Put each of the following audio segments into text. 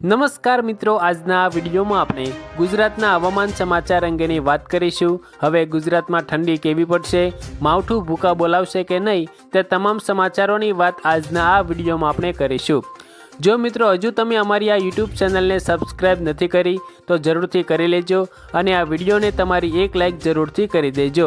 નમસ્કાર મિત્રો, આજના આ વિડીયોમાં આપણે ગુજરાતના હવામાન સમાચાર અંગેની વાત કરીશું. હવે ગુજરાતમાં ઠંડી કેવી પડશે, માવઠું ભૂકા બોલાવશે કે નહીં, તે તમામ સમાચારોની વાત આજના આ વિડીયોમાં આપણે કરીશું. જો મિત્રો, હજુ તમે અમારી આ યુટ્યુબ ચેનલને સબસ્ક્રાઈબ નથી કરી, તો જરૂરથી કરી લેજો અને આ વિડીયોને તમારી એક લાઇક જરૂરથી કરી દેજો.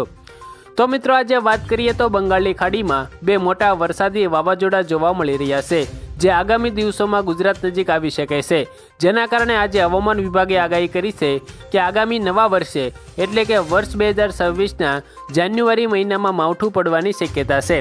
તો મિત્રો, આજે વાત કરીએ તો બંગાળની ખાડીમાં બે મોટા વરસાદી વાવાઝોડા જોવા મળી રહ્યા છે. જે આગામી દિવસોમાં ગુજરાત નજીક આવી શકે છે. જેના કારણે આજે હવામાન વિભાગે આગાહી કરી છે કે આગામી નવા વર્ષે, એટલે કે વર્ષ બે હજાર છવ્વીસના જાન્યુઆરી મહિનામાં માવઠું પડવાની શક્યતા છે.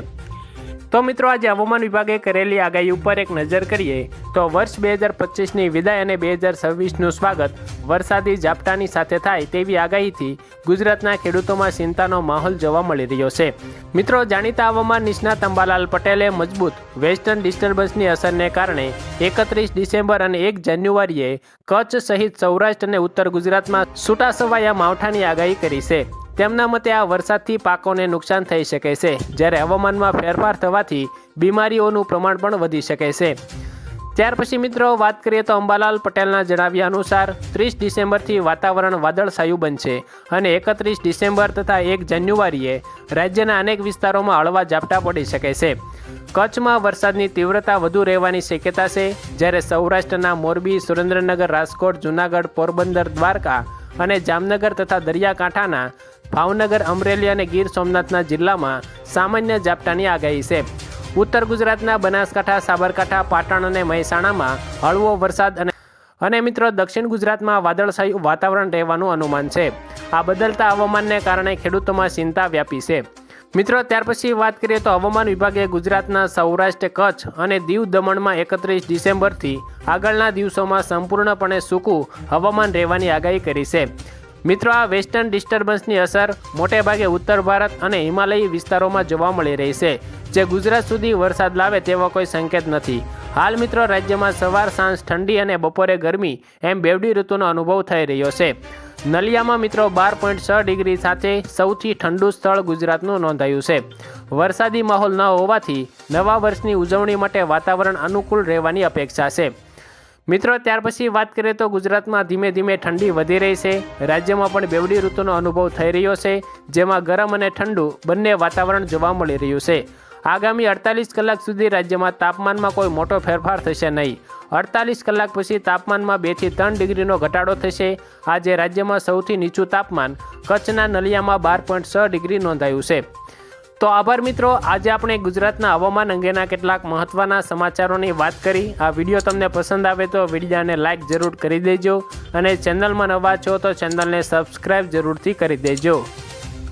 તો મિત્રો, આજે હવામાન વિભાગે કરેલી આગાહી ઉપર એક નજર કરીએ તો વર્ષ બે હજાર પચીસની વિદાય અને બે હજાર છવ્વીસનું સ્વાગત વરસાદી ઝાપટાની સાથે થાય તેવી આગાહીથી ગુજરાતના ખેડૂતોમાં ચિંતાનો માહોલ જોવા મળી રહ્યો છે. મિત્રો, જાણીતા હવામાન નિષ્ણાત અંબાલાલ પટેલે મજબૂત વેસ્ટર્ન ડિસ્ટર્બન્સની અસરને કારણે એકત્રીસ ડિસેમ્બર અને એક જાન્યુઆરીએ કચ્છ સહિત સૌરાષ્ટ્ર અને ઉત્તર ગુજરાતમાં છૂટાછવાયા માવઠાની આગાહી કરી છે. તેમના મતે આ વરસાદથી પાકોને નુકસાન થઈ શકે છે. જ્યારે હવામાનમાં ફેરફાર થવાથી બીમારીઓનું પ્રમાણ પણ વધી શકે છે. ત્યાર પછી મિત્રો વાત કરીએ તો અંબાલાલ પટેલના જણાવ્યા અનુસાર ત્રીસ ડિસેમ્બરથી વાતાવરણ વાદળછાયું બનશે અને એકત્રીસ ડિસેમ્બર તથા એક જાન્યુઆરીએ રાજ્યના અનેક વિસ્તારોમાં હળવા ઝાપટા પડી શકે છે. કચ્છમાં વરસાદની તીવ્રતા વધુ રહેવાની શક્યતા છે. જ્યારે સૌરાષ્ટ્રના મોરબી, સુરેન્દ્રનગર, રાજકોટ, જૂનાગઢ, પોરબંદર, દ્વારકા અને જામનગર તથા દરિયાકાંઠાના ભાવનગર, અમરેલી અને ગીર સોમનાથના જિલ્લામાં સામાન્ય ઝાપટાની આગાહી છે. ઉત્તર ગુજરાતના બનાસકાંઠા, સાબરકાંઠા, પાટણ અને મહેસાણામાં હળવો વરસાદ અને અને મિત્રો, દક્ષિણ ગુજરાતમાં વાદળછાયું વાતાવરણ રહેવાનું અનુમાન છે. આ બદલતા હવામાનને કારણે ખેડૂતોમાં ચિંતા વ્યાપી છે. મિત્રો, ત્યાર પછી વાત કરીએ તો હવામાન વિભાગે ગુજરાતના સૌરાષ્ટ્ર કચ્છ અને દીવ દમણમાં એકત્રીસ ડિસેમ્બરથી આગળના દિવસોમાં સંપૂર્ણપણે સૂકું હવામાન રહેવાની આગાહી કરી છે. મિત્રો, આ વેસ્ટર્ન ડિસ્ટર્બન્સની અસર મોટેભાગે ઉત્તર ભારત અને હિમાલયી વિસ્તારોમાં જોવા મળી રહી છે, જે ગુજરાત સુધી વરસાદ લાવે તેવા કોઈ સંકેત નથી. હાલ મિત્રો, રાજ્યમાં સવાર, સાંજ ઠંડી અને બપોરે ગરમી એમ બેવડી ઋતુનો અનુભવ થઈ રહ્યો છે. નલિયામાં મિત્રો, બાર પોઈન્ટ છ ડિગ્રી સાથે સૌથી ઠંડુ સ્થળ ગુજરાતનું નોંધાયું છે. વરસાદી માહોલ ન હોવાથી નવા વર્ષની ઉજવણી માટે વાતાવરણ અનુકૂળ રહેવાની અપેક્ષા છે. મિત્રો, ત્યાર પછી વાત કરીએ તો ગુજરાતમાં ધીમે ધીમે ઠંડી વધી રહી છે. રાજ્યમાં પણ બેવડી ઋતુનો અનુભવ થઈ રહ્યો છે, જેમાં ગરમ અને ઠંડુ બંને વાતાવરણ જોવા મળી રહ્યું છે. આગામી અડતાલીસ કલાક સુધી રાજ્યમાં તાપમાનમાં કોઈ મોટો ફેરફાર થશે નહીં. અડતાલીસ કલાક પછી તાપમાનમાં બેથી ત્રણ ડિગ્રીનો ઘટાડો થશે. આજે રાજ્યમાં સૌથી નીચું તાપમાન કચ્છના નલિયામાં બાર પોઈન્ટ છ ડિગ્રી નોંધાયું છે. તો આભાર મિત્રો, આજે આપણે ગુજરાતના હવામાન અંગેના કેટલાક મહત્ત્વના સમાચારોની વાત કરી. આ વીડિયો તમને પસંદ આવે તો વિડીયાને લાઇક જરૂર કરી દેજો અને ચેનલમાં નવા છો તો ચેનલને સબસ્ક્રાઈબ જરૂરથી કરી દેજો.